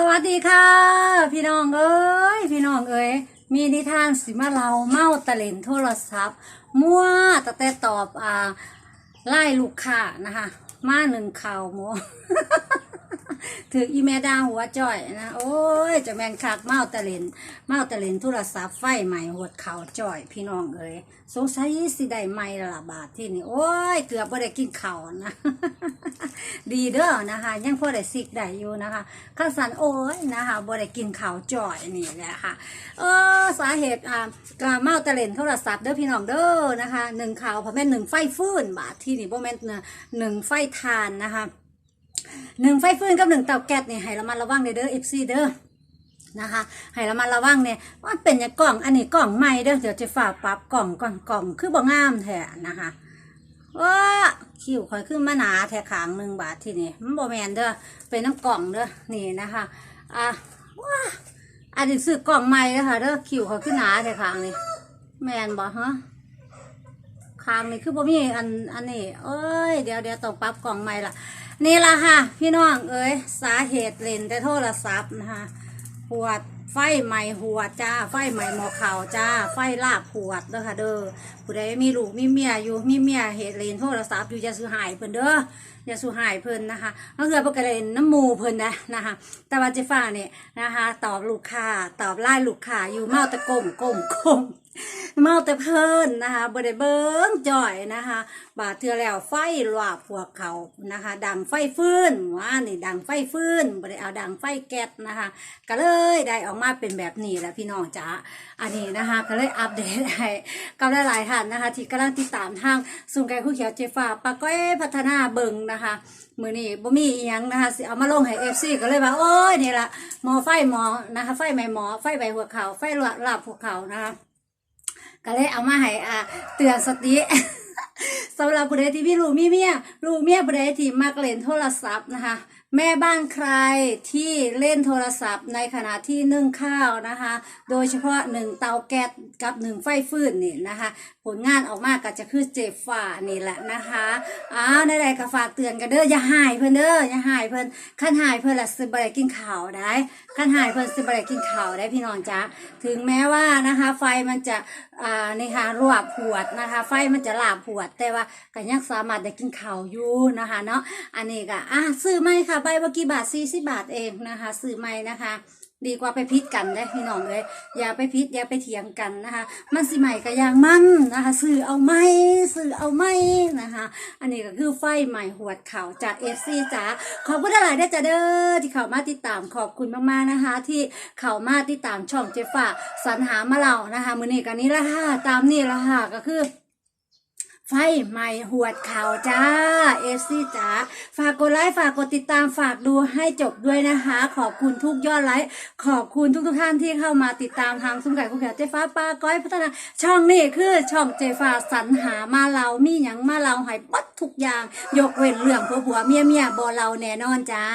สวัสดีค่ะ พี่น้องเอ้ยพี่น้องเอ้ยมีนิทานสิมาเราเมาตะเลนโทรศัพท์ มั่วตะแต่ตอบอ่าไล่ลูกค้านะคะ มาหนึ่งข่าวหมู ถืออีเมดาหัวจ่อยนะโอ้ยจะแมงคักเมาตะเลนเมาตะเลนโทรศัพท์ไฟใหม่หดเข่าจ่อยพี่น้องเอ้ยสงสัยสิได้ใหม่ละบาทที่นี่โอ้ยเกือบไ่ได้กินข้าวนะ ดีเด้อนะคะยังพอได้สิกได้อยู่นะคะข้าสันโอ้ยนะคะบ่ได้กินข้าวจ่อยนี่แหละค่ะเออสาเหตุอ่ากาเมาตะเลนโทรศัพท์เด้อพี่น้องเด้อนะคะหนึ่งข่าวเพราะแม่นหนึ่งไฟฟื้นบาทที่นี่บ่แม่นหนึ่งไฟทานนะคะ หนึ่งไฟฟื้นกับหนึ่งเตาแก๊สนี่ให้ระมัดระวังเด้อเด้อ FC เด้อนะคะให้ระมัดระวังเนี่ยมันเป็นอย่างกล่องอันนี้กล่องใหม่เด้อเดี๋ยวจะฝากปรับกล่องก่อนกล่องคือบ่งามแท้นะคะว้าคิวคอยขึ้นมาหนาแท้ขางหนึ่งบาทที่นี่มันบ่แมนเด้อเป็นน้ำกล่องเด้อนี่นะคะอะว้าอันนี้ซื้อกล่องใหม่เด้อค่ะเด้อคิวคอยขึ้นหนาแท้ขางนี่แมนบ่ฮะคางนี่คือบ่มีอันอันนี้เอ้ยเดี๋ยวเดี๋ยวต้องปรับกล่องใหม่ละ นี่ละค่ะ พี่น้องเอ้ยสาเหตุเล่นแต่โทรศัพท์นะคะหัวดไฟใหม่หัวจ้า ไฟใหม่หมอขาวจ้า ไฟลาบหัวเด้อค่ะเด้อผู้ใดมีลูกมีเมียอยู่มีเมียเหตุเลนโทรศัพท์อยู่จะซื้อหายเพิ่นเด้ออย่าสูหายเพิ่นนะคะก็คือปกติน้ำมูเพิ่นนะนะคะ แต่ว่าเจฟ้าเนี่ยนะคะ ตอบลูกค้าตอบไล่ลูกค้าอยู่เมาตะกลมกลมกลม เมาแต่เพิ่นนะคะบ่ได้เบิ้งจ่อยนะคะ บาดเทือแล้วไฟหลวบพวกเขานะคะ ดังไฟฟื้นว่านี่ดังไฟฟื้นบ่ได้เอาดังไฟแก๊สนะคะ ก็เลยได้ออกมาเป็นแบบนี้แหละพี่น้องจ๋าอันนี้นะคะ ก็เลยอัปเดตให้กับหลายๆท่านนะคะ ที่กำลังติดตามทางศูนย์การคู่เขียวเจฟ้าปาก้อยพัฒนาเบิงนะคะมือนี้บ่มีอีหยังนะคะสิเอามาลงให้เอฟซีก็เลยว่าโอ้ยนี่ละหมอไฟหมอนะคะ ไฟไหม้หมอไฟใบหัวเขาไฟลวดลาบหัวเขานะคะ ก็เลยเอามาให้อ่าเตือนสติ สำหรับผู้ใดที่มีลูกมีเมียลูกเมียผู้ใดที่มักเล่นโทรศัพท์นะคะ แม่บ้านใครที่เล่นโทรศัพท์ในขณะที่นึ่งข้าวนะคะ โดยเฉพาะหนึ่งเตาแก๊สกับหนึ่งไฟฟืนนี่นะคะ ผลงานออกมาก็จะคือเจ็บฝ่านี่แหละนะคะอ้าวในใดก็ฝากเตือนกันเด้ออย่าหายเพิ่นเด้ออย่าหายเพิ่นขั้นหายเพิ่นละสิบได้กินข้าวได้ขั้นหายเพิ่นสิบได้กินข้าวได้พี่น้องจ๊ะถึงแม้ว่านะคะ ไฟมันจะอ่านี่ค่ะรวบหวดนะคะ ไฟมันจะลาบหวดแต่ว่าก็ยังสามารถได้กินข้าวอยู่นะคะเนาะอันนี้ก็อะซื้อไหมค่ะใบว่ากี่บาท40บาทเองนะคะซื้อไหมนะคะดีกว่าไปพิษกันได้พี่น้องเลยอย่าไปพิษอย่าไปเถียงกันนะคะ มันสิใหม่ก็อย่างมันนะคะซื้อเอาไหมซื้อเอาไหมนะคะ อันนี้ก็คือไฟใหม่หวดข่าวจากเอฟซีจ๋าขอบคุณหลายๆได้จ้าเด้อที่เข้ามาติดตามขอบคุณมากๆนะคะ ที่เข้ามาติดตามช่องเจฟ้าสรรหามาเล่านะคะ มือนี้กันนี้ละค่ะตามนี่ละค่ะก็คือ ไฟใหม่หวดข่าวจ้าเอฟซีจ๋าฝากกดไลค์ฝากกดติดตามฝากดูให้จบด้วยนะคะ ขอบคุณทุกยอดไลค์ขอบคุณทุกทุกท่านที่เข้ามาติดตามทางซุ้มไก่คู่แขวเจฟ้าปลาก้อยพัฒนา ช่องนี้คือช่องเจฟ้าสรรหามาเรามีหยังมาเราให้ปัดทุกอย่าง ยกเว้นเรื่องผัวผัวเมียเมียบอเราแน่นอนจ้า